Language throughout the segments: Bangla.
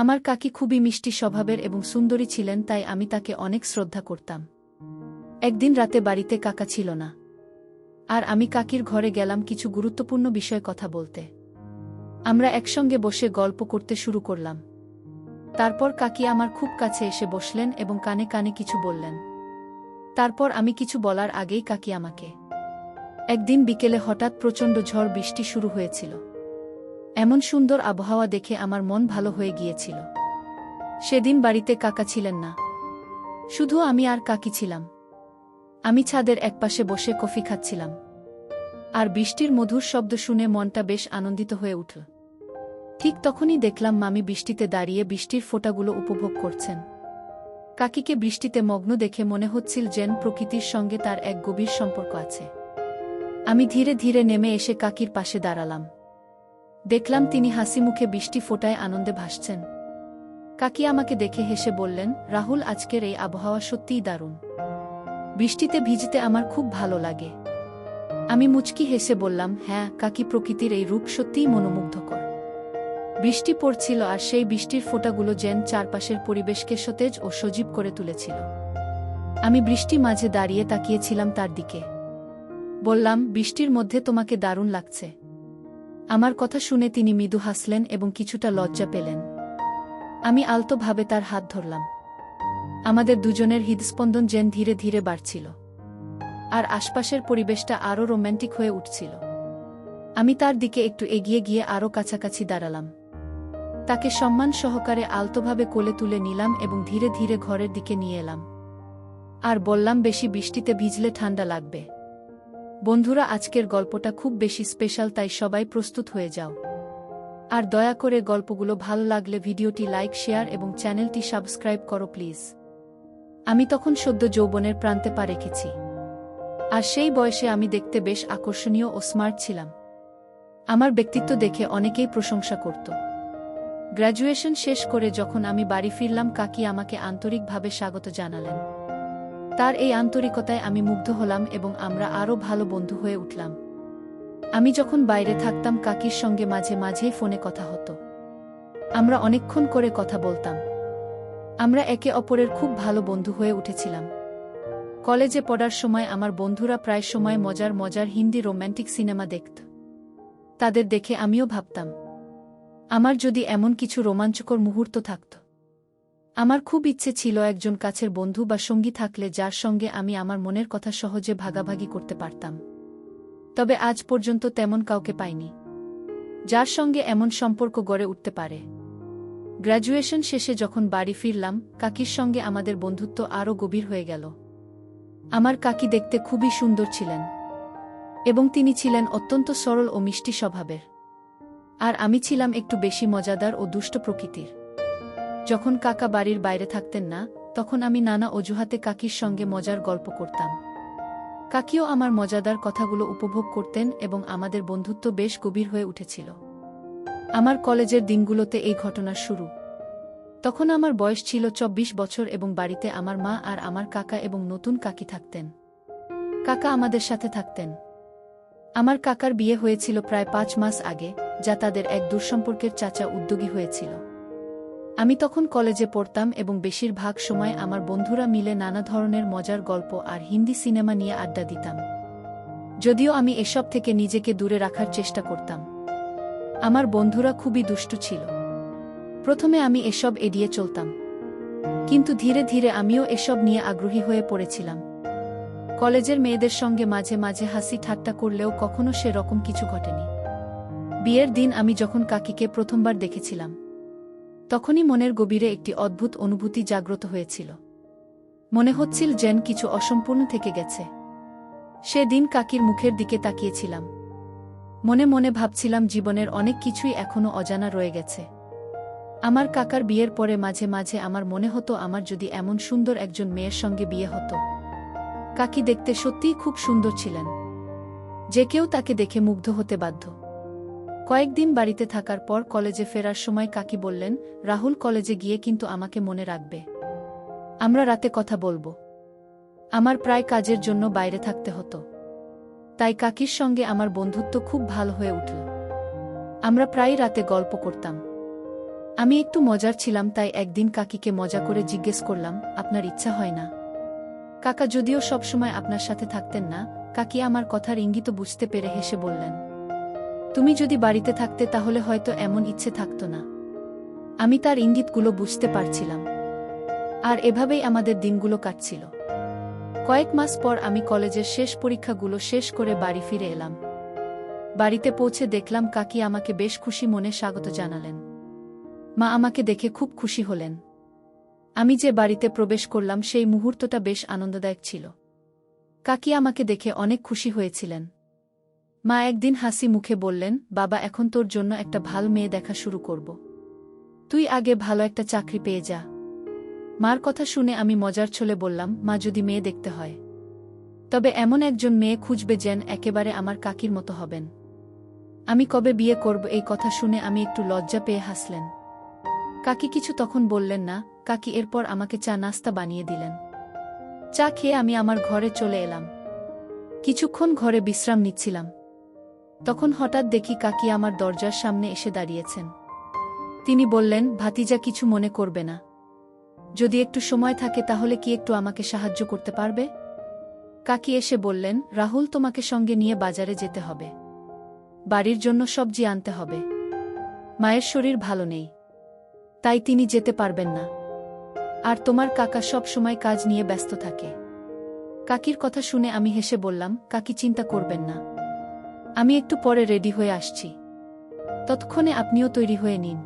আমার কাকি খুবই মিষ্টি স্বভাবের এবং সুন্দরী ছিলেন, তাই আমি তাকে অনেক শ্রদ্ধা করতাম। একদিন রাতে বাড়িতে কাকা ছিল না। আর আমি কাকির ঘরে গেলাম কিছু গুরুত্বপূর্ণ বিষয়ে কথা বলতে। আমরা একসঙ্গে বসে গল্প করতে শুরু করলাম। তারপর কাকি আমার খুব কাছে এসে বসলেন এবং কানে কানে কিছু বললেন। তারপর আমি কিছু বলার আগেই কাকি আমাকে। একদিন বিকেলে হঠাৎ প্রচণ্ড ঝড় বৃষ্টি শুরু হয়েছিল। এমন সুন্দর আবহাওয়া দেখে আমার মন ভালো হয়ে গিয়েছিল। সেদিন বাড়িতে কাকা ছিলেন না। শুধু আমি আর কাকি ছিলাম। আমি ছাদের একপাশে বসে কফি খাচ্ছিলাম। আর বৃষ্টির মধুর শব্দ শুনে মনটা বেশ আনন্দিত হয়ে উঠল। ঠিক তখনই দেখলাম মামি বৃষ্টিতে দাঁড়িয়ে বৃষ্টির ফোঁটাগুলো উপভোগ করছেন। কাকিকে বৃষ্টিতে মগ্ন দেখে মনে হচ্ছিল যেন প্রকৃতির সঙ্গে তার এক গভীর সম্পর্ক আছে। আমি ধীরে ধীরে নেমে এসে কাকির পাশে দাঁড়ালাম। দেখলাম তিনি হাসি মুখে বৃষ্টি ফোটায় আনন্দে ভাসছেন। কাকি আমাকে দেখে হেসে বললেন, রাহুল, আজকের এই আবহাওয়া সত্যিই দারুণ। বৃষ্টিতে ভিজতে আমার খুব ভালো লাগে। আমি মুচকি হেসে বললাম হ্যাঁ কাকি প্রকৃতির এই রূপ সত্যিই মনোমুগ্ধকর। বৃষ্টি পড়ছিল আর সেই বৃষ্টির ফোঁটাগুলো যেন চারপাশের পরিবেশকে সতেজ ও সজীব করে তুলেছিল। আমি বৃষ্টি মাঝে দাঁড়িয়ে তাকিয়েছিলাম তার দিকে। বললাম, বৃষ্টির মধ্যে তোমাকে দারুণ লাগছে। আমার কথা শুনে তিনি মৃদু হাসলেন এবং কিছুটা লজ্জা পেলেন। আমি আলতোভাবে তার হাত ধরলাম। আমাদের দুজনের হৃদস্পন্দন যেন ধীরে ধীরে বাড়ছিল। আর আশপাশের পরিবেশটা আরও রোম্যান্টিক হয়ে উঠছিল। আমি তার দিকে একটু এগিয়ে গিয়ে আরও কাছাকাছি দাঁড়ালাম। তাকে সম্মান সহকারে আলতোভাবে কোলে তুলে নিলাম এবং ধীরে ধীরে ঘরের দিকে নিয়ে এলাম। আর বললাম, বেশি বৃষ্টিতে ভিজলে ঠান্ডা লাগবে। বন্ধুরা, আজকের গল্পটা খুব বেশি স্পেশাল, তাই সবাই প্রস্তুত হয়ে যাও। আর দয়া করে গল্পগুলো ভালো লাগলে ভিডিওটি লাইক, শেয়ার এবং চ্যানেলটি সাবস্ক্রাইব করো প্লিজ। আমি তখন সদ্য যৌবনের প্রান্তে পা রেখেছি। আর সেই বয়সে আমি দেখতে বেশ আকর্ষণীয় ও স্মার্ট ছিলাম। আমার ব্যক্তিত্ব দেখে অনেকেই প্রশংসা করত। গ্র্যাজুয়েশন শেষ করে যখন আমি বাড়ি ফিরলাম, কাকি আমাকে আন্তরিকভাবে স্বাগত জানালেন। তার এই আন্তরিকতায় আমি মুগ্ধ হলাম এবং আমরা আরও ভালো বন্ধু হয়ে উঠলাম। আমি যখন বাইরে থাকতাম, কাকির সঙ্গে মাঝে মাঝেই ফোনে কথা হতো। আমরা অনেকক্ষণ করে কথা বলতাম। আমরা একে অপরের খুব ভালো বন্ধু হয়ে উঠেছিলাম। কলেজে পড়ার সময় আমার বন্ধুরা প্রায় সময় মজার মজার হিন্দি রোম্যান্টিক সিনেমা দেখত। তাদের দেখে আমিও ভাবতাম, আমার যদি এমন কিছু রোমাঞ্চকর মুহূর্ত থাকত। আমার খুব ইচ্ছে ছিল একজন কাছের বন্ধু বা সঙ্গী থাকলে যার সঙ্গে আমি আমার মনের কথা সহজে ভাগাভাগি করতে পারতাম। তবে আজ পর্যন্ত তেমন কাউকে পাইনি, যার সঙ্গে এমন সম্পর্ক গড়ে উঠতে পারে। গ্র্যাজুয়েশন শেষে যখন বাড়ি ফিরলাম, কাকির সঙ্গে আমাদের বন্ধুত্ব আরও গভীর হয়ে গেল। আমার কাকি দেখতে খুবই সুন্দর ছিলেন এবং তিনি ছিলেন অত্যন্ত সরল ও মিষ্টি স্বভাবের। আর আমি ছিলাম একটু বেশি মজাদার ও দুষ্ট প্রকৃতির। যখন কাকা বাড়ির বাইরে থাকতেন না, তখন আমি নানা অজুহাতে কাকির সঙ্গে মজার গল্প করতাম। কাকিও আমার মজাদার কথাগুলো উপভোগ করতেন এবং আমাদের বন্ধুত্ব বেশ গভীর হয়ে উঠেছিল। আমার কলেজের দিনগুলোতে এই ঘটনার শুরু। তখন আমার বয়স ছিল চব্বিশ বছর এবং বাড়িতে আমার মা আর আমার কাকা এবং নতুন কাকি থাকতেন। কাকা আমাদের সাথে থাকতেন। আমার কাকার বিয়ে হয়েছিল প্রায় পাঁচ মাস আগে, যা তাদের এক দুঃসম্পর্কের চাচা উদ্যোগী হয়েছিল। আমি তখন কলেজে পড়তাম এবং বেশিরভাগ সময় আমার বন্ধুরা মিলে নানা ধরনের মজার গল্প আর হিন্দি সিনেমা নিয়ে আড্ডা দিতাম। যদিও আমি এসব থেকে নিজেকে দূরে রাখার চেষ্টা করতাম। আমার বন্ধুরা খুবই দুষ্টু ছিল। প্রথমে আমি এসব এড়িয়ে চলতাম। কিন্তু ধীরে ধীরে আমিও এসব নিয়ে আগ্রহী হয়ে পড়েছিলাম। কলেজের মেয়েদের সঙ্গে মাঝে মাঝে হাসি ঠাট্টা করলেও কখনো সে রকম কিছু ঘটেনি। বিয়ের দিন আমি যখন কাকিকে প্রথমবার দেখেছিলাম তখনই মনের গভীরে একটি অদ্ভুত অনুভূতি জাগ্রত হয়েছিল। মনে হচ্ছিল যেন কিছু অসম্পূর্ণ থেকে গেছে। সেদিন কাকির মুখের দিকে তাকিয়েছিলাম। মনে মনে ভাবছিলাম জীবনের অনেক কিছুই এখনও অজানা রয়ে গেছে। আমার কাকার বিয়ের পরে মাঝে মাঝে আমার মনে হতো আমার যদি এমন সুন্দর একজন মেয়ের সঙ্গে বিয়ে হতো। কাকি দেখতে সত্যিই খুব সুন্দর ছিলেন। যে কেউ তাকে দেখে মুগ্ধ হতে বাধ্য। কয়েকদিন বাড়িতে থাকার পর কলেজে ফেরার সময় কাকি বললেন, রাহুল কলেজে গিয়ে কিন্তু আমাকে মনে রাখবে। আমরা রাতে কথা বলব। আমার প্রায় কাজের জন্য বাইরে থাকতে হতো। তাই কাকির সঙ্গে আমার বন্ধুত্ব খুব ভালো হয়ে উঠল। আমরা প্রায় রাতে গল্প করতাম। আমি একটু মজার ছিলাম, তাই একদিন কাকিকে মজা করে জিজ্ঞেস করলাম, আপনার ইচ্ছা হয় না? কাকা যদিও সবসময় আপনার সাথে থাকতেন না, কাকি আমার কথার ইঙ্গিত বুঝতে পেরে হেসে বললেন তুমি যদি বাড়িতে থাকতে তাহলে হয়তো এমন ইচ্ছে থাকতো না। আমি তার ইঙ্গিতগুলো বুঝতে পারছিলাম। আর এভাবেই আমাদের দিনগুলো কাটছিল। কয়েক মাস পর আমি কলেজের শেষ পরীক্ষাগুলো শেষ করে বাড়ি ফিরে এলাম। বাড়িতে পৌঁছে দেখলাম কাকি আমাকে বেশ খুশি মনে স্বাগত জানালেন। মা আমাকে দেখে খুব খুশি হলেন। আমি যে বাড়িতে প্রবেশ করলাম সেই মুহূর্তটা বেশ আনন্দদায়ক ছিল। কাকি আমাকে দেখে অনেক খুশি হয়েছিলেন। মা একদিন হাসি মুখে বললেন, বাবা, এখন তোর জন্য একটা ভালো মেয়ে দেখা শুরু করব। তুই আগে ভালো একটা চাকরি পেয়ে যা। মার কথা শুনে আমি মজার ছলে বললাম, মা, যদি মেয়ে দেখতে হয়। তবে এমন একজন মেয়ে খুঁজবে যেন একেবারে আমার কাকির মতো হবেন। আমি কবে বিয়ে করব? এই কথা শুনে আমি একটু লজ্জা পেয়ে হাসলেন। কাকি কিছু তখন বললেন না, কাকি এরপর আমাকে চা নাস্তা বানিয়ে দিলেন। চা খেয়ে আমি আমার ঘরে চলে এলাম। কিছুক্ষণ ঘরে বিশ্রাম নিচ্ছিলাম। তখন হঠাৎ দেখি কাকি আমার দরজার সামনে এসে দাঁড়িয়েছেন। তিনি বললেন, ভাতিজা কিছু মনে করবে না। যদি একটু সময় থাকে তাহলে কি একটু আমাকে সাহায্য করতে পারবে? কাকি এসে বললেন, রাহুল তোমাকে সঙ্গে নিয়ে বাজারে যেতে হবে। বাড়ির জন্য সবজি আনতে হবে। মায়ের শরীর ভালো নেই। তাই তিনি যেতে পারবেন না। আর তোমার কাকা সব সময় কাজ নিয়ে ব্যস্ত থাকে। কাকির কথা শুনে আমি হেসে বললাম, কাকি চিন্তা করবেন না। আমি একটু পরে রেডি হয়ে আসছি। ততক্ষণে আপনিও তৈরি হয়ে নিন।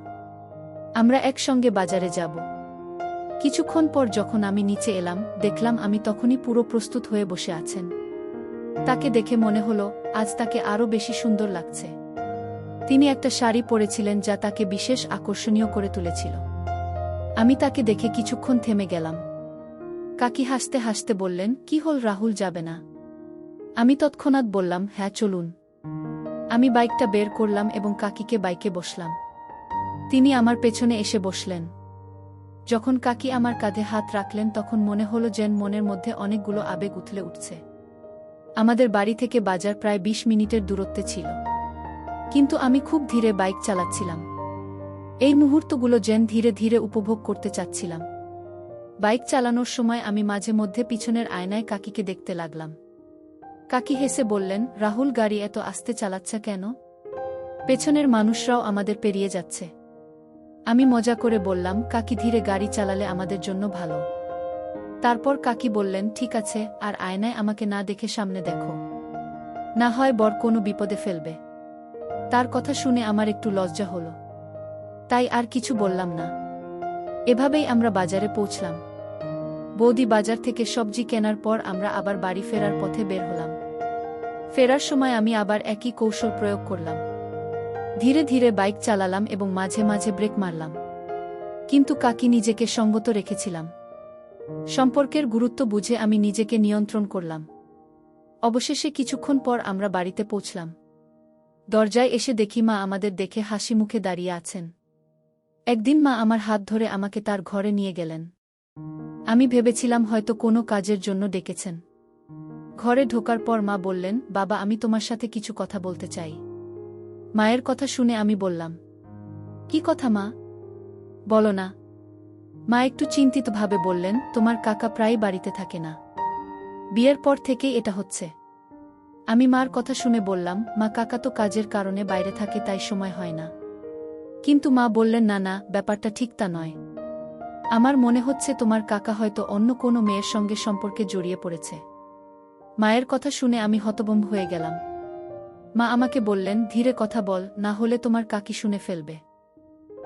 আমরা একসঙ্গে বাজারে যাব। কিছুক্ষণ পর যখন আমি নিচে এলাম, দেখলাম আমি তখনই পুরো প্রস্তুত হয়ে বসে আছেন। তাকে দেখে মনে হলো, আজ তাকে আরও বেশি সুন্দর লাগছে। তিনি একটা শাড়ি পরেছিলেন যা তাকে বিশেষ আকর্ষণীয় করে তুলেছিল। আমি তাকে দেখে কিছুক্ষণ থেমে গেলাম। কাকি হাসতে হাসতে বললেন, কি হল রাহুল, যাবে না? আমি তৎক্ষণাৎ বললাম হ্যাঁ চলুন। আমি বাইকটা বের করলাম এবং কাকিকে বাইকে বসলাম। তিনি আমার পেছনে এসে বসলেন। যখন কাকি আমার কাঁধে হাত রাখলেন, তখন মনে হলো যেন মনের মধ্যে অনেকগুলো আবেগ উথলে উঠছে। আমাদের বাড়ি থেকে বাজার প্রায় ২০ মিনিটের দূরত্বে ছিল। কিন্তু আমি খুব ধীরে বাইক চালাচ্ছিলাম। এই মুহূর্তগুলো যেন ধীরে ধীরে উপভোগ করতে চাচ্ছিলাম। বাইক চালানোর সময় আমি মাঝে মধ্যে পিছনের আয়নায় কাকিকে দেখতে লাগলাম। কাকি হেসে বললেন, রাহুল, গাড়ি এত আস্তে চালাচ্ছে কেন? পেছনের মানুষরাও আমাদের পেরিয়ে যাচ্ছে। আমি মজা করে বললাম, কাকি ধীরে গাড়ি চালালে আমাদের জন্য ভালো। তারপর কাকি বললেন, ঠিক আছে, আর আয়নায় আমাকে না দেখে সামনে দেখো। না হয় বর কোনো বিপদে ফেলবে। তার কথা শুনে আমার একটু লজ্জা হলো। তাই আর কিছু বললাম না। এভাবেই আমরা বাজারে পৌঁছলাম। বৌদি বাজার থেকে সবজি কেনার পর আমরা আবার বাড়ি ফেরার পথে বের হলাম। ফেরার সময় আমি আবার একই কৌশল প্রয়োগ করলাম। ধীরে ধীরে বাইক চালালাম এবং মাঝে মাঝে ব্রেক মারলাম। কিন্তু কাকি নিজেকে সঙ্গত রেখেছিলাম। সম্পর্কের গুরুত্ব বুঝে আমি নিজেকে নিয়ন্ত্রণ করলাম। অবশেষে কিছুক্ষণ পর আমরা বাড়িতে পৌঁছলাম। দরজায় এসে দেখি মা আমাদের দেখে হাসি মুখে দাঁড়িয়ে আছেন। একদিন মা আমার হাত ধরে আমাকে তার ঘরে নিয়ে গেলেন। আমি ভেবেছিলাম হয়তো কোনো কাজের জন্য ডেকেছেন। ঘরে ঢোকার পর মা বললেন, বাবা, আমি তোমার সাথে কিছু কথা বলতে চাই। মায়ের কথা শুনে আমি বললাম, কি কথা মা? বলো না। মা একটু চিন্তিতভাবে বললেন, তোমার কাকা প্রায় বাড়িতে থাকে না। বিয়ের পর থেকেই এটা হচ্ছে। আমি মার কথা শুনে বললাম, মা, কাকা তো কাজের কারণে বাইরে থাকে, তাই সময় হয় না। কিন্তু মা বললেন, না না, ব্যাপারটা ঠিক তা নয়। আমার মনে হচ্ছে তোমার কাকা হয়তো অন্য কোনো মেয়ের সঙ্গে সম্পর্কে জড়িয়ে পড়েছে। মায়ের কথা শুনে আমি হতবম্ব হয়ে গেলাম। মা আমাকে বললেন, ধীরে কথা বল, না হলে তোমার কাকি শুনে ফেলবে।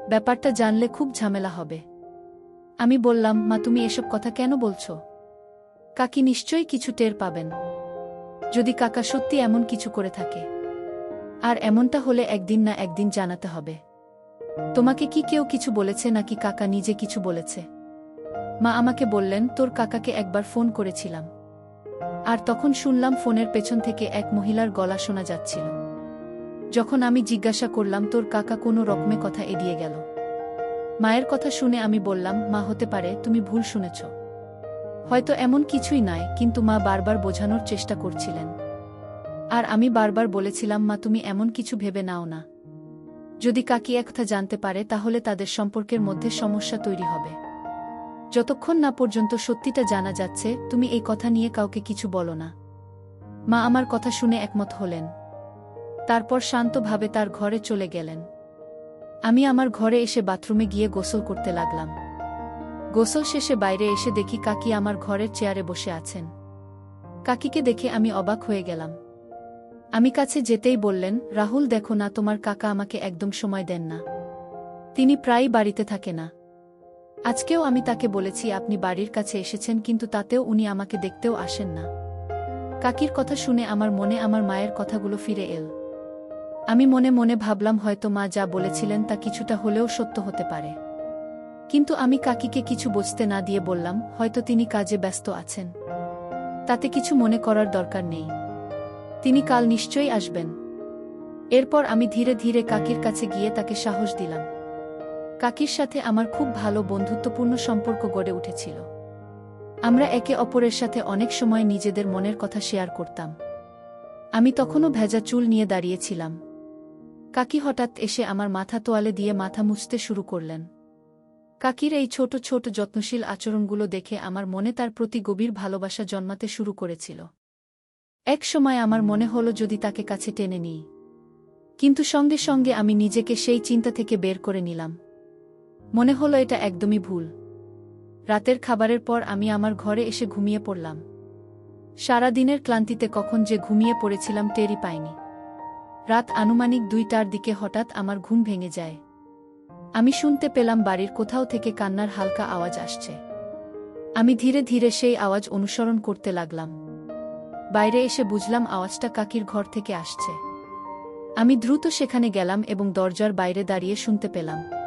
ব্যাপারটা জানলে খুব ঝামেলা হবে। আমি বললাম, মা, তুমি এসব কথা কেন বলছো? কাকি নিশ্চয়ই কিছু টের পাবেন। যদি কাকা সত্যি এমন কিছু করে থাকে, আর এমনটা হলে একদিন না একদিন জানাতে হবে। তোমাকে কি কেউ কিছু বলেছে, নাকি কাকা নিজে কিছু বলেছে? মা আমাকে বললেন, তোর কাকাকে একবার ফোন করেছিলাম। আর তখন শুনলাম ফোনের পেছন থেকে এক মহিলার গলা শোনা যাচ্ছিল। যখন আমি জিজ্ঞাসা করলাম, তোর কাকা কোনো রকমে কথা এড়িয়ে গেল? মায়ের কথা শুনে আমি বললাম, মা হতে পারে, তুমি ভুল শুনেছ। হয়তো এমন কিছুই নয় কিন্তু মা বারবার বোঝানোর চেষ্টা করছিলেন। আর আমি বারবার বলেছিলাম, মা, তুমি এমন কিছু ভেবে নাও না। যদি কাকি একথা জানতে পারে, তাহলে তাদের সম্পর্কের মধ্যে সমস্যা তৈরি হবে। যতক্ষণ না পর্যন্ত সত্যিটা জানা যাচ্ছে, তুমি এই কথা নিয়ে কাউকে কিছু বলো না। মা আমার কথা শুনে একমত হলেন। তারপর শান্তভাবে তার ঘরে চলে গেলেন। আমি আমার ঘরে এসে বাথরুমে গিয়ে গোসল করতে লাগলাম। গোসল শেষে বাইরে এসে দেখি কাকি আমার ঘরের চেয়ারে বসে আছেন। কাকিকে দেখে আমি অবাক হয়ে গেলাম। আমি কাছে যেতেই বললেন, রাহুল, দেখো না, তোমার কাকা আমাকে একদম সময় দেন না। তিনি প্রায়ই বাড়িতে থাকে না। আজকেও আমি তাকে বলেছি, আপনি বাড়ির কাছে এসেছেন, কিন্তু তাতেও উনি আমাকে দেখতেও আসেন না। কাকির কথা শুনে আমার মনে আমার মায়ের কথাগুলো ফিরে এল। আমি মনে মনে ভাবলাম, হয়তো মা যা বলেছিলেন তা কিছুটা হলেও সত্য হতে পারে। কিন্তু আমি কাকিকে কিছু বুঝতে না দিয়ে বললাম, হয়তো তিনি কাজে ব্যস্ত আছেন। তাতে কিছু মনে করার দরকার নেই। তিনি কাল নিশ্চয়ই আসবেন। এরপর আমি ধীরে ধীরে কাকির কাছে গিয়ে তাকে সাহস দিলাম। কাকির সাথে আমার খুব ভালো বন্ধুত্বপূর্ণ সম্পর্ক গড়ে উঠেছিল। আমরা একে অপরের সাথে অনেক সময় নিজেদের মনের কথা শেয়ার করতাম। আমি তখনও ভেজা চুল নিয়ে দাঁড়িয়েছিলাম। কাকি হঠাৎ এসে আমার মাথা তোয়ালে দিয়ে মাথা মুছতে শুরু করলেন। কাকির এই ছোট ছোট যত্নশীল আচরণগুলো দেখে আমার মনে তার প্রতি গভীর ভালোবাসা জন্মাতে শুরু করেছিল। এক সময় আমার মনে হলো যদি তাকে কাছে টেনে নিই। কিন্তু সঙ্গে সঙ্গে আমি নিজেকে সেই চিন্তা থেকে বের করে নিলাম। মনে হলো এটা একদমই ভুল। রাতের খাবারের পর আমি আমার ঘরে এসে ঘুমিয়ে পড়লাম। সারা দিনের ক্লান্তিতে কখন যে ঘুমিয়ে পড়েছিলাম টেরই পাইনি। রাত আনুমানিক দুইটার দিকে হঠাৎ আমার ঘুম ভেঙে যায়। আমি শুনতে পেলাম বাড়ির কোথাও থেকে কান্নার হালকা আওয়াজ আসছে। আমি ধীরে ধীরে সেই আওয়াজ অনুসরণ করতে লাগলাম। বাইরে এসে বুঝলাম আওয়াজটা কাকির ঘর থেকে আসছে। আমি দ্রুত সেখানে গেলাম এবং দরজার বাইরে দাঁড়িয়ে শুনতে পেলাম।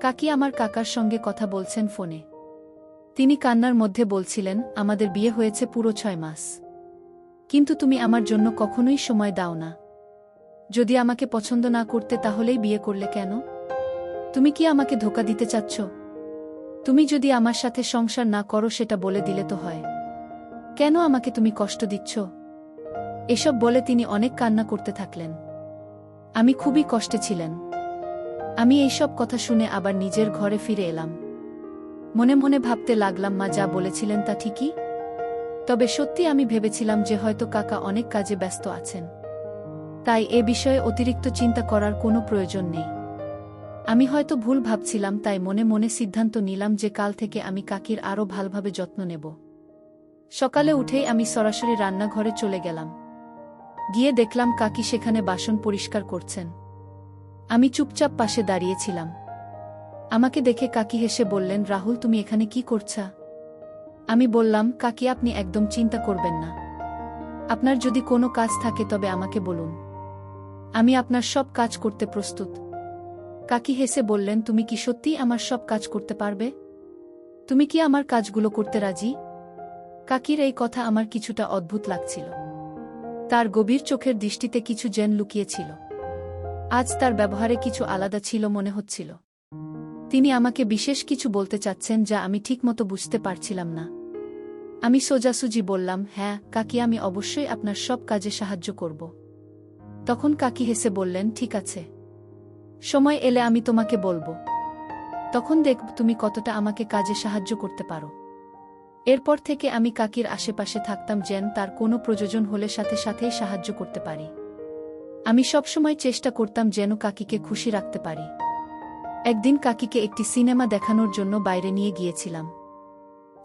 কাকি আমার কাকার সঙ্গে কথা বলছেন ফোনে। তিনি কান্নার মধ্যে বলছিলেন, আমাদের বিয়ে হয়েছে পুরো ছয় মাস। কিন্তু তুমি আমার জন্য কখনোই সময় দাও না। যদি আমাকে পছন্দ না করতে তাহলেই বিয়ে করলে কেন? তুমি কি আমাকে ধোকা দিতে চাচ্ছ? তুমি যদি আমার সাথে সংসার না করো সেটা বলে দিলে তো হয়। কেন আমাকে তুমি কষ্ট দিচ্ছ? এসব বলে তিনি অনেক কান্না করতে থাকলেন। আমি খুবই কষ্টে ছিলেন। আমি এইসব কথা শুনে আবার নিজের ঘরে ফিরে এলাম। মনে মনে ভাবতে লাগলাম, মা যা বলেছিলেন তা ঠিকই। তবে সত্যি আমি ভেবেছিলাম যে হয়তো কাকা অনেক কাজে ব্যস্ত আছেন। তাই এ বিষয়ে অতিরিক্ত চিন্তা করার কোনো প্রয়োজন নেই। আমি হয়তো ভুল ভাবছিলাম, তাই মনে মনে সিদ্ধান্ত নিলাম যে কাল থেকে আমি কাকির আরও ভালোভাবে যত্ন নেব। সকালে উঠেই আমি সরাসরি রান্নাঘরে চলে গেলাম। গিয়ে দেখলাম কাকি সেখানে বাসন পরিষ্কার করছেন। আমি চুপচাপ পাশে দাঁড়িয়েছিলাম। আমাকে দেখে কাকি হেসে বললেন, রাহুল, তুমি এখানে কি করছা? আমি বললাম, কাকি, আপনি একদম চিন্তা করবেন না। আপনার যদি কোনো কাজ থাকে তবে আমাকে বলুন। আমি আপনার সব কাজ করতে প্রস্তুত। কাকি হেসে বললেন, তুমি কি সত্যিই আমার সব কাজ করতে পারবে? তুমি কি আমার কাজগুলো করতে রাজি? কাকির এই কথা আমার কিছুটা অদ্ভুত লাগছিল। তার গভীর চোখের দৃষ্টিতে কিছু জেন লুকিয়েছিল। আজ তার ব্যবহারে কিছু আলাদা ছিল মনে হচ্ছিল। তিনি আমাকে বিশেষ কিছু বলতে চাচ্ছেন যা আমি ঠিকমতো বুঝতে পারছিলাম না। আমি সোজাসুজি বললাম হ্যাঁ কাকি, আমি অবশ্যই আপনার সব কাজে সাহায্য করব। তখন কাকি হেসে বললেন, ঠিক আছে। সময় এলে আমি তোমাকে বলব। তখন দেখব তুমি কতটা আমাকে কাজে সাহায্য করতে পারো। এরপর থেকে আমি কাকির আশেপাশে থাকতাম যেন তার কোনো প্রয়োজন হলে সাথে সাথেই সাহায্য করতে পারি। আমি সবসময় চেষ্টা করতাম যেন কাকিকে খুশি রাখতে পারি। একদিন কাকিকে একটি সিনেমা দেখানোর জন্য বাইরে নিয়ে গিয়েছিলাম।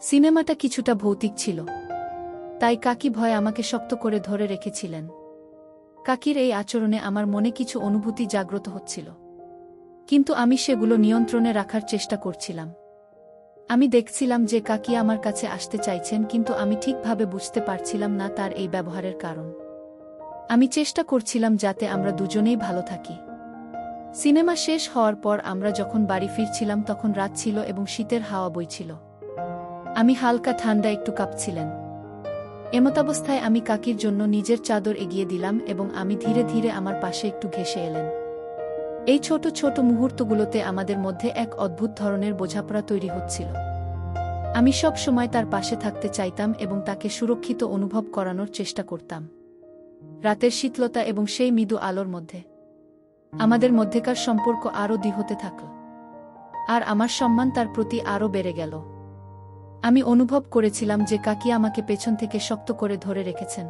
সিনেমাটা কিছুটা ভৌতিক ছিল। তাই কাকি ভয় আমাকে শক্ত করে ধরে রেখেছিলেন। কাকির এই আচরণে আমার মনে কিছু অনুভূতি জাগ্রত হচ্ছিল। কিন্তু আমি সেগুলো নিয়ন্ত্রণে রাখার চেষ্টা করছিলাম। আমি দেখছিলাম যে কাকি আমার কাছে আসতে চাইছেন, কিন্তু আমি ঠিকভাবে বুঝতে পারছিলাম না তার এই ব্যবহারের কারণ। আমি চেষ্টা করছিলাম যাতে আমরা দুজনেই ভালো থাকি। সিনেমা শেষ হওয়ার পর আমরা যখন বাড়ি ফিরছিলাম তখন রাত ছিল এবং শীতের হাওয়া বইছিল। আমি হালকা ঠান্ডা একটু কাঁপছিলেন। এমতাবস্থায় আমি কাকির জন্য নিজের চাদর এগিয়ে দিলাম এবং আমি ধীরে ধীরে আমার পাশে একটু ঘেসে এলেন। এই ছোট ছোট মুহূর্তগুলোতে আমাদের মধ্যে এক অদ্ভুত ধরনের বোঝাপড়া তৈরি হচ্ছিল। আমি সব সময় তার পাশে থাকতে চাইতাম এবং তাকে সুরক্ষিত অনুভব করানোর চেষ্টা করতাম। রাতের শীতলতা এবং সেই মৃদু আলোর মধ্যে। আমাদের মধ্যেকার সম্পর্ক আরও দৃঢ়তে থাকল। আর আমার সম্মান তার প্রতি আরও বেড়ে গেল। আমি অনুভব করেছিলাম যে কাকি আমাকে পেছন থেকে শক্ত করে ধরে রেখেছেন।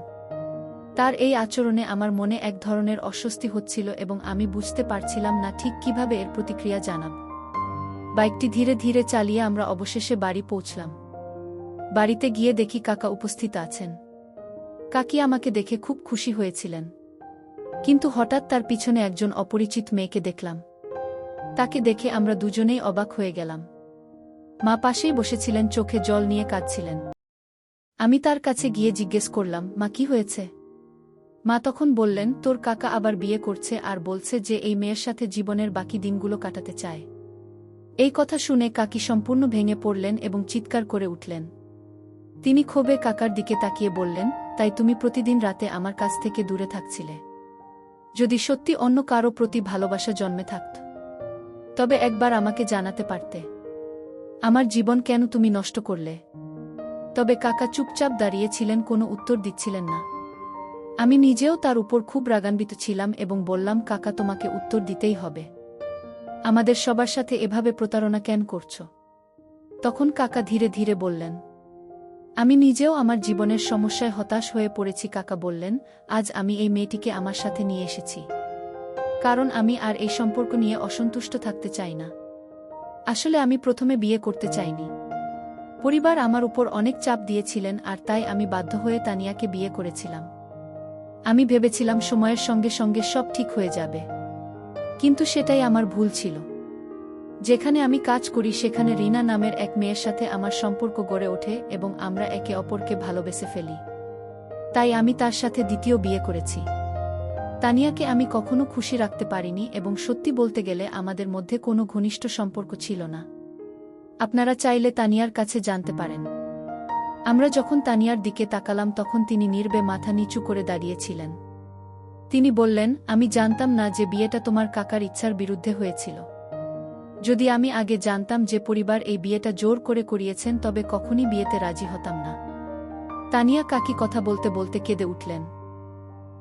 তার এই আচরণে আমার মনে এক ধরনের অস্বস্তি হচ্ছিল এবং আমি বুঝতে পারছিলাম না ঠিক কীভাবে এর প্রতিক্রিয়া জানাব। বাইকটি ধীরে ধীরে চালিয়ে আমরা অবশেষে বাড়ি পৌঁছলাম। বাড়িতে গিয়ে দেখি কাকা উপস্থিত আছেন। কাকি আমাকে দেখে খুব খুশি হয়েছিলেন। কিন্তু হঠাৎ তার পিছনে একজন অপরিচিত মেয়েকে দেখলাম। তাকে দেখে আমরা দুজনেই অবাক হয়ে গেলাম। মা পাশেই বসেছিলেন, চোখে জল নিয়ে কাঁদছিলেন। আমি তার কাছে গিয়ে জিজ্ঞেস করলাম, মা, কি হয়েছে? মা তখন বললেন, তোর কাকা আবার বিয়ে করছে আর বলছে যে এই মেয়ের সাথে জীবনের বাকি দিনগুলো কাটাতে চায়। এই কথা শুনে কাকি সম্পূর্ণ ভেঙে পড়লেন এবং চিৎকার করে উঠলেন। তিনি ক্ষোভে কাকার দিকে তাকিয়ে বললেন তাই তুমি প্রতিদিন রাতে আমার কাছ থেকে দূরে থাকছিলে। যদি সত্যি অন্য কারও প্রতি ভালোবাসা জন্মে থাকত, তবে একবার আমাকে জানাতে পারতে। আমার জীবন কেন তুমি নষ্ট করলে? তবে কাকা চুপচাপ দাঁড়িয়েছিলেন, কোনো উত্তর দিচ্ছিলেন না। আমি নিজেও তার উপর খুব রাগান্বিত ছিলাম এবং বললাম, কাকা, তোমাকে উত্তর দিতেই হবে। আমাদের সবার সাথে এভাবে প্রতারণা কেন করছ? তখন কাকা ধীরে ধীরে বললেন আমি নিজেও আমার জীবনের সমস্যায় হতাশ হয়ে পড়েছি, কাকা বললেন। আজ আমি এই মেয়েটিকে আমার সাথে নিয়ে এসেছি। কারণ আমি আর এই সম্পর্ক নিয়ে অসন্তুষ্ট থাকতে চাই না। আসলে আমি প্রথমে বিয়ে করতে চাইনি। পরিবার আমার উপর অনেক চাপ দিয়েছিলেন আর তাই আমি বাধ্য হয়ে তানিয়াকে বিয়ে করেছিলাম। আমি ভেবেছিলাম সময়ের সঙ্গে সঙ্গে সব ঠিক হয়ে যাবে। কিন্তু সেটাই আমার ভুল ছিল। যেখানে আমি কাজ করি সেখানে রিনা নামের এক মেয়ের সাথে আমার সম্পর্ক গড়ে ওঠে এবং আমরা একে অপরকে ভালোবেসে ফেলি। তাই আমি তার সাথে দ্বিতীয় বিয়ে করেছি। তানিয়াকে আমি কখনো খুশি রাখতে পারিনি এবং সত্যি বলতে গেলে আমাদের মধ্যে কোনো ঘনিষ্ঠ সম্পর্ক ছিল না। আপনারা চাইলে তানিয়ার কাছে জানতে পারেন। আমরা যখন তানিয়ার দিকে তাকালাম তখন তিনি নির্বে মাথা নিচু করে দাঁড়িয়েছিলেন। তিনি বললেন, আমি জানতাম না যে বিয়েটা তোমার কাকার ইচ্ছার বিরুদ্ধে হয়েছিল। যদি আমি আগে জানতাম যে পরিবার এই বিয়েটা জোর করে করিয়েছেন, তবে কখনই বিয়েতে রাজি হতাম না। তানিয়া কাকি কথা বলতে বলতে কেঁদে উঠলেন।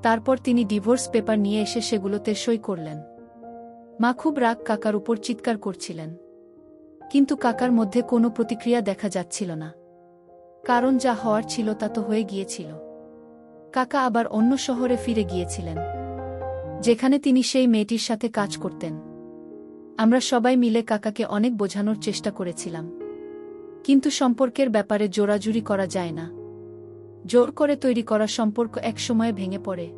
তারপর তিনি ডিভোর্স পেপার নিয়ে এসে সেগুলোতে সই করলেন। মা খুব রাগ কাকার উপর চিৎকার করছিলেন। কিন্তু কাকার মধ্যে কোনো প্রতিক্রিয়া দেখা যাচ্ছিল না। কারণ যা হওয়ার ছিল তা তো হয়ে গিয়েছিল। কাকা আবার অন্য শহরে ফিরে গিয়েছিলেন, যেখানে তিনি সেই মেয়েটির সাথে কাজ করতেন। আমরা সবাই মিলে কাকাকে অনেক বোঝানোর চেষ্টা করেছিলাম। কিন্তু সম্পর্কের ব্যাপারে জোরাজুরি করা যায় না। জোর করে তৈরি করা সম্পর্ক একসময়ে ভেঙে পড়ে।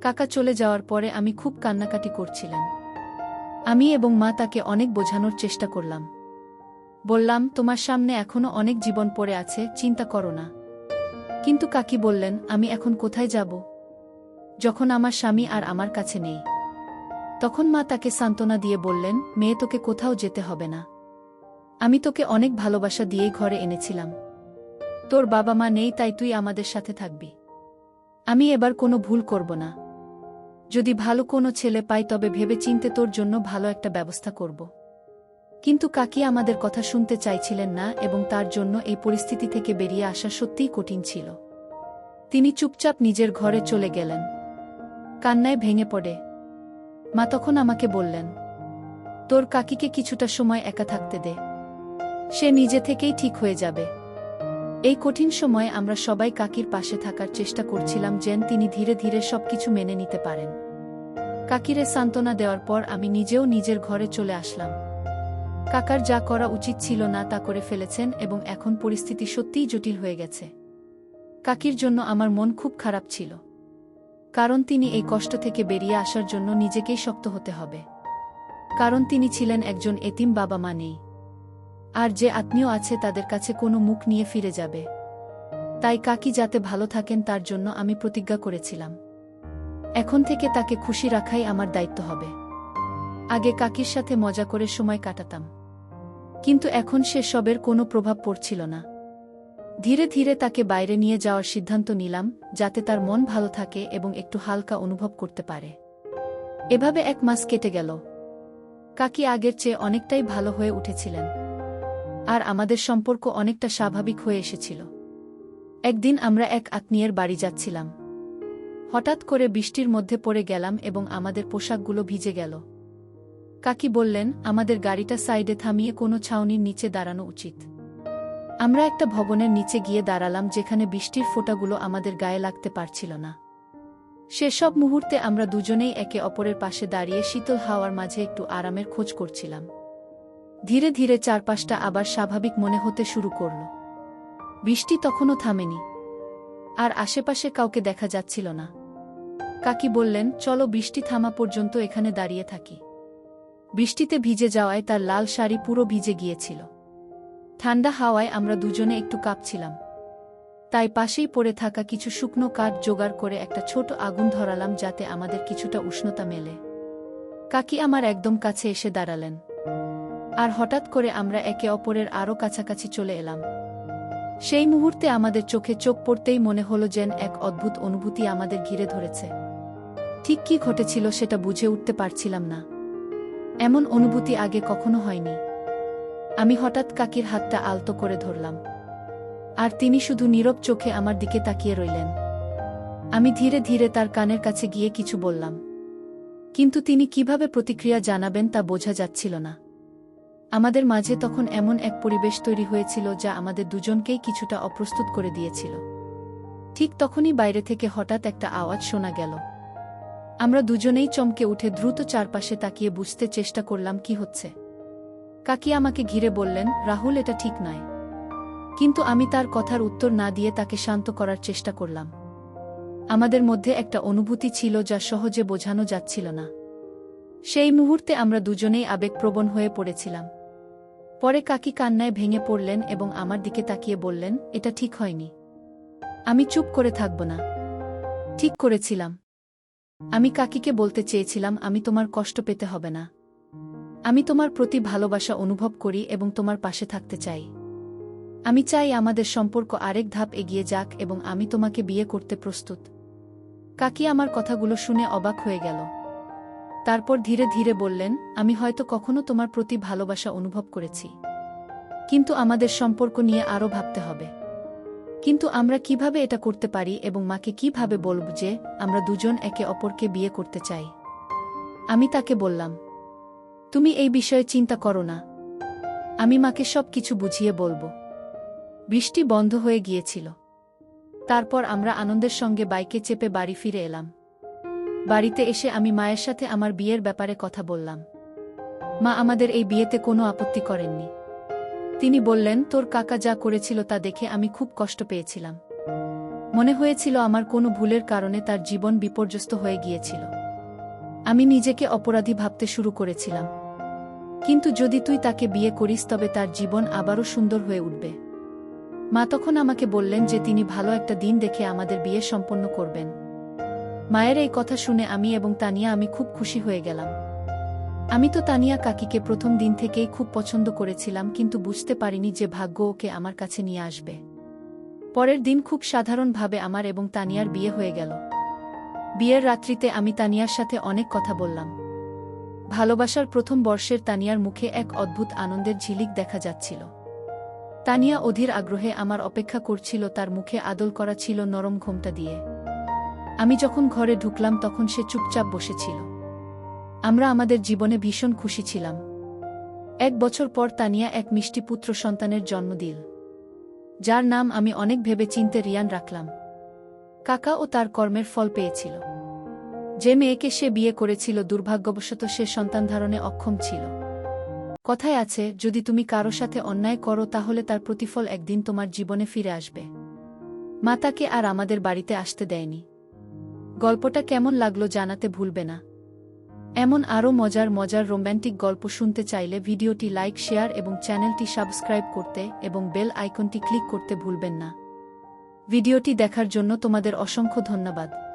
কাকা চলে যাওয়ার পরে আমি খুব কান্নাকাটি করছিলাম। আমি এবং মা তাকে অনেক বোঝানোর চেষ্টা করলাম। বললাম, তোমার সামনে এখনও অনেক জীবন পড়ে আছে, চিন্তা করো না। কিন্তু কাকি বললেন, আমি এখন কোথায় যাব? যখন আমার স্বামী আর আমার কাছে নেই। তখন মা তাকে সান্ত্বনা দিয়ে বললেন, মেয়ে, তোকে কোথাও যেতে হবে না। আমি তোকে অনেক ভালোবাসা দিয়েই ঘরে এনেছিলাম। তোর বাবা মা নেই, তাই তুই আমাদের সাথে থাকবি। আমি এবার কোনো ভুল করব না। যদি ভালো কোনো ছেলে পাই, তবে ভেবে চিনতে তোর জন্য ভালো একটা ব্যবস্থা করব। কিন্তু কাকি আমাদের কথা শুনতে চাইছিলেন না এবং তার জন্য এই পরিস্থিতি থেকে বেরিয়ে আসা সত্যিই কঠিন ছিল। তিনি চুপচাপ নিজের ঘরে চলে গেলেন। কান্নায় ভেঙে পড়ে। মা তখন আমাকে বললেন, তোর কাকিকে কিছুটা সময় একা থাকতে দে। সে নিজে থেকেই ঠিক হয়ে যাবে। এই কঠিন সময়ে আমরা সবাই কাকির পাশে থাকার চেষ্টা করছিলাম যেন তিনি ধীরে ধীরে সবকিছু মেনে নিতে পারেন। কাকিরে সান্ত্বনা দেওয়ার পর আমি নিজেও নিজের ঘরে চলে আসলাম। কাকার যা করা উচিত ছিল না তা করে ফেলেছেন এবং এখন পরিস্থিতি সত্যিই জটিল হয়ে গেছে। কাকির জন্য আমার মন খুব খারাপ ছিল। কারণ তিনি এই কষ্ট থেকে বেরিয়ে আসার জন্য নিজেকেই শক্ত হতে হবে। কারণ তিনি ছিলেন একজন এতিম বাবা মা নেই আর যে আত্মীয় আছে তাদের কাছে কোনো মুখ নিয়ে ফিরে যাবে। তাই কাকি যাতে ভালো থাকেন তার জন্য আমি প্রতিজ্ঞা করেছিলাম। এখন থেকে তাকে খুশি রাখাই আমার দায়িত্ব হবে। আগে কাকির সাথে মজা করে সময় কাটাতাম। কিন্তু এখন সে সবের কোনো প্রভাব পড়ছিল না। ধীরে ধীরে তাকে বাইরে নিয়ে যাওয়ার সিদ্ধান্ত নিলাম, যাতে তার মন ভালো থাকে এবং একটু হালকা অনুভব করতে পারে। এভাবে এক মাস কেটে গেল। কাকি আগের চেয়ে অনেকটাই ভালো হয়ে উঠেছিলেন। আর আমাদের সম্পর্ক অনেকটা স্বাভাবিক হয়ে এসেছিল। একদিন আমরা এক আত্মীয়ের বাড়ি যাচ্ছিলাম। হঠাৎ করে বৃষ্টির মধ্যে পড়ে গেলাম এবং আমাদের পোশাকগুলো ভিজে গেল। কাকি বললেন, আমাদের গাড়িটা সাইডে থামিয়ে কোনো ছাউনির নিচে দাঁড়ানো উচিত। আমরা একটা ভবনের নিচে গিয়ে দাঁড়ালাম যেখানে বৃষ্টির ফোঁটাগুলো আমাদের গায়ে লাগতে পারছিল না। সেসব মুহূর্তে আমরা দুজনেই একে অপরের পাশে দাঁড়িয়ে শীতল হাওয়ার মাঝে একটু আরামের খোঁজ করছিলাম। ধীরে ধীরে চারপাশটা আবার স্বাভাবিক মনে হতে শুরু করল। বৃষ্টি তখনও থামেনি। আর আশেপাশে কাউকে দেখা যাচ্ছিল না। কাকি বললেন, চলো বৃষ্টি থামা পর্যন্ত এখানে দাঁড়িয়ে থাকি। বৃষ্টিতে ভিজে যাওয়ায় তার লাল শাড়ি পুরো ভিজে গিয়েছিল। ঠান্ডা হাওয়ায় আমরা দুজনে একটু কাঁপছিলাম। তাই পাশেই পড়ে থাকা কিছু শুকনো কাঠ জোগাড় করে একটা ছোট আগুন ধরালাম যাতে আমাদের কিছুটা উষ্ণতা মেলে। কাকি আমার একদম কাছে এসে দাঁড়ালেন। আর হঠাৎ করে আমরা একে অপরের আরও কাছাকাছি চলে এলাম। সেই মুহূর্তে আমাদের চোখে চোখ পড়তেই মনে হলো যেন এক অদ্ভুত অনুভূতি আমাদের ঘিরে ধরেছে। ঠিক কি ঘটেছিল সেটা বুঝে উঠতে পারছিলাম না। এমন অনুভূতি আগে কখনো হয়নি। আমি হঠাৎ কাকির হাতটা আলতো করে ধরলাম। আর তিনি শুধু নীরব চোখে আমার দিকে তাকিয়ে রইলেন। আমি ধীরে ধীরে তার কানের কাছে গিয়ে কিছু বললাম। কিন্তু তিনি কীভাবে প্রতিক্রিয়া জানাবেন তা বোঝা যাচ্ছিল না। আমাদের মাঝে তখন এমন এক পরিবেশ তৈরি হয়েছিল যা আমাদের দুজনকেই কিছুটা অপ্রস্তুত করে দিয়েছিল। ঠিক তখনই বাইরে থেকে হঠাৎ একটা আওয়াজ শোনা গেল। আমরা দুজনেই চমকে উঠে দ্রুত চারপাশে তাকিয়ে বুঝতে চেষ্টা করলাম কি হচ্ছে। কাকি আমাকে ঘিরে বললেন, রাহুল, এটা ঠিক নয়। কিন্তু আমি তার কথার উত্তর না দিয়ে তাকে শান্ত করার চেষ্টা করলাম। আমাদের মধ্যে একটা অনুভূতি ছিল যা সহজে বোঝানো যাচ্ছিল না। সেই মুহূর্তে আমরা দুজনেই আবেগপ্রবণ হয়ে পড়েছিলাম। পরে কাকি কান্নায় ভেঙে পড়লেন এবং আমার দিকে তাকিয়ে বললেন, এটা ঠিক হয়নি। আমি চুপ করে থাকব না। ঠিক করেছিলাম। আমি কাকিকে বলতে চেয়েছিলাম, আমি তোমার কষ্ট পেতে হবে না। আমি তোমার প্রতি ভালোবাসা অনুভব করি এবং তোমার পাশে থাকতে চাই। আমি চাই আমাদের সম্পর্ক আরেক ধাপ এগিয়ে যাক এবং আমি তোমাকে বিয়ে করতে প্রস্তুত। কাকি আমার কথাগুলো শুনে অবাক হয়ে গেল। তারপর ধীরে ধীরে বললেন, আমি হয়তো কখনো তোমার প্রতি ভালোবাসা অনুভব করেছি। কিন্তু আমাদের সম্পর্ক নিয়ে আরও ভাবতে হবে। কিন্তু আমরা কীভাবে এটা করতে পারি এবং মাকে কীভাবে বলব যে, আমরা দুজন একে অপরকে বিয়ে করতে চাই? আমি তাকে বললাম তুমি এই বিষয়ে চিন্তা করো না। আমি মাকে সব কিছু বুঝিয়ে বলব। বৃষ্টি বন্ধ হয়ে গিয়েছিল। তারপর আমরা আনন্দের সঙ্গে বাইকে চেপে বাড়ি ফিরে এলাম। বাড়িতে এসে আমি মায়ের সাথে আমার বিয়ের ব্যাপারে কথা বললাম। মা আমাদের এই বিয়েতে কোনো আপত্তি করেননি। তিনি বললেন, তোর কাকা যা করেছিল তা দেখে আমি খুব কষ্ট পেয়েছিলাম। মনে হয়েছিল আমার কোনো ভুলের কারণে তার জীবন বিপর্যস্ত হয়ে গিয়েছিল। আমি নিজেকে অপরাধী ভাবতে শুরু করেছিলাম। কিন্তু যদি তুই তাকে বিয়ে করিস তবে তার জীবন আবারও সুন্দর হয়ে উঠবে। মা তখন আমাকে বললেন যে তিনি ভালো একটা দিন দেখে আমাদের বিয়ে সম্পন্ন করবেন। মায়ের এই কথা শুনে আমি এবং তানিয়া আমি খুব খুশি হয়ে গেলাম। আমি তো তানিয়া কাকিকে প্রথম দিন থেকেই খুব পছন্দ করেছিলাম কিন্তু বুঝতে পারিনি যে ভাগ্য ওকে আমার কাছে নিয়ে আসবে। পরের দিন খুব সাধারণভাবে আমার এবং তানিয়ার বিয়ে হয়ে গেল। বিয়ের রাত্রিতে আমি তানিয়ার সাথে অনেক কথা বললাম। ভালোবাসার প্রথম বর্ষের তানিয়ার মুখে এক অদ্ভুত আনন্দের ঝিলিক দেখা যাচ্ছিল। তানিয়া অধীর আগ্রহে আমার অপেক্ষা করছিল, তার মুখে আদল করা ছিল নরম ঘোমটা দিয়ে। আমি যখন ঘরে ঢুকলাম, তখন সে চুপচাপ বসেছিল। আমরা আমাদের জীবনে ভীষণ খুশি ছিলাম। এক বছর পর তানিয়া এক মিষ্টি পুত্র সন্তানের জন্ম দিল, যার নাম আমি অনেক ভেবে চিনতে রিয়ান রাখলাম। কাকা ও তার কর্মের ফল পেয়েছিল। যে মেয়েকে সে বিয়ে করেছিল দুর্ভাগ্যবশত সে সন্তান ধারণে অক্ষম ছিল। কথায় আছে, যদি তুমি কারও সাথে অন্যায় করো, তাহলে তার প্রতিফল একদিন তোমার জীবনে ফিরে আসবে। মা তাকে আর আমাদের বাড়িতে আসতে দেয়নি। গল্পটা কেমন লাগল জানাতে ভুলবে না। এমন আরও মজার মজার রোম্যান্টিক গল্প শুনতে চাইলে ভিডিওটি লাইক, শেয়ার এবং চ্যানেলটি সাবস্ক্রাইব করতে এবং বেল আইকনটি ক্লিক করতে ভুলবেন না। ভিডিওটি দেখার জন্য তোমাদের অসংখ্য ধন্যবাদ।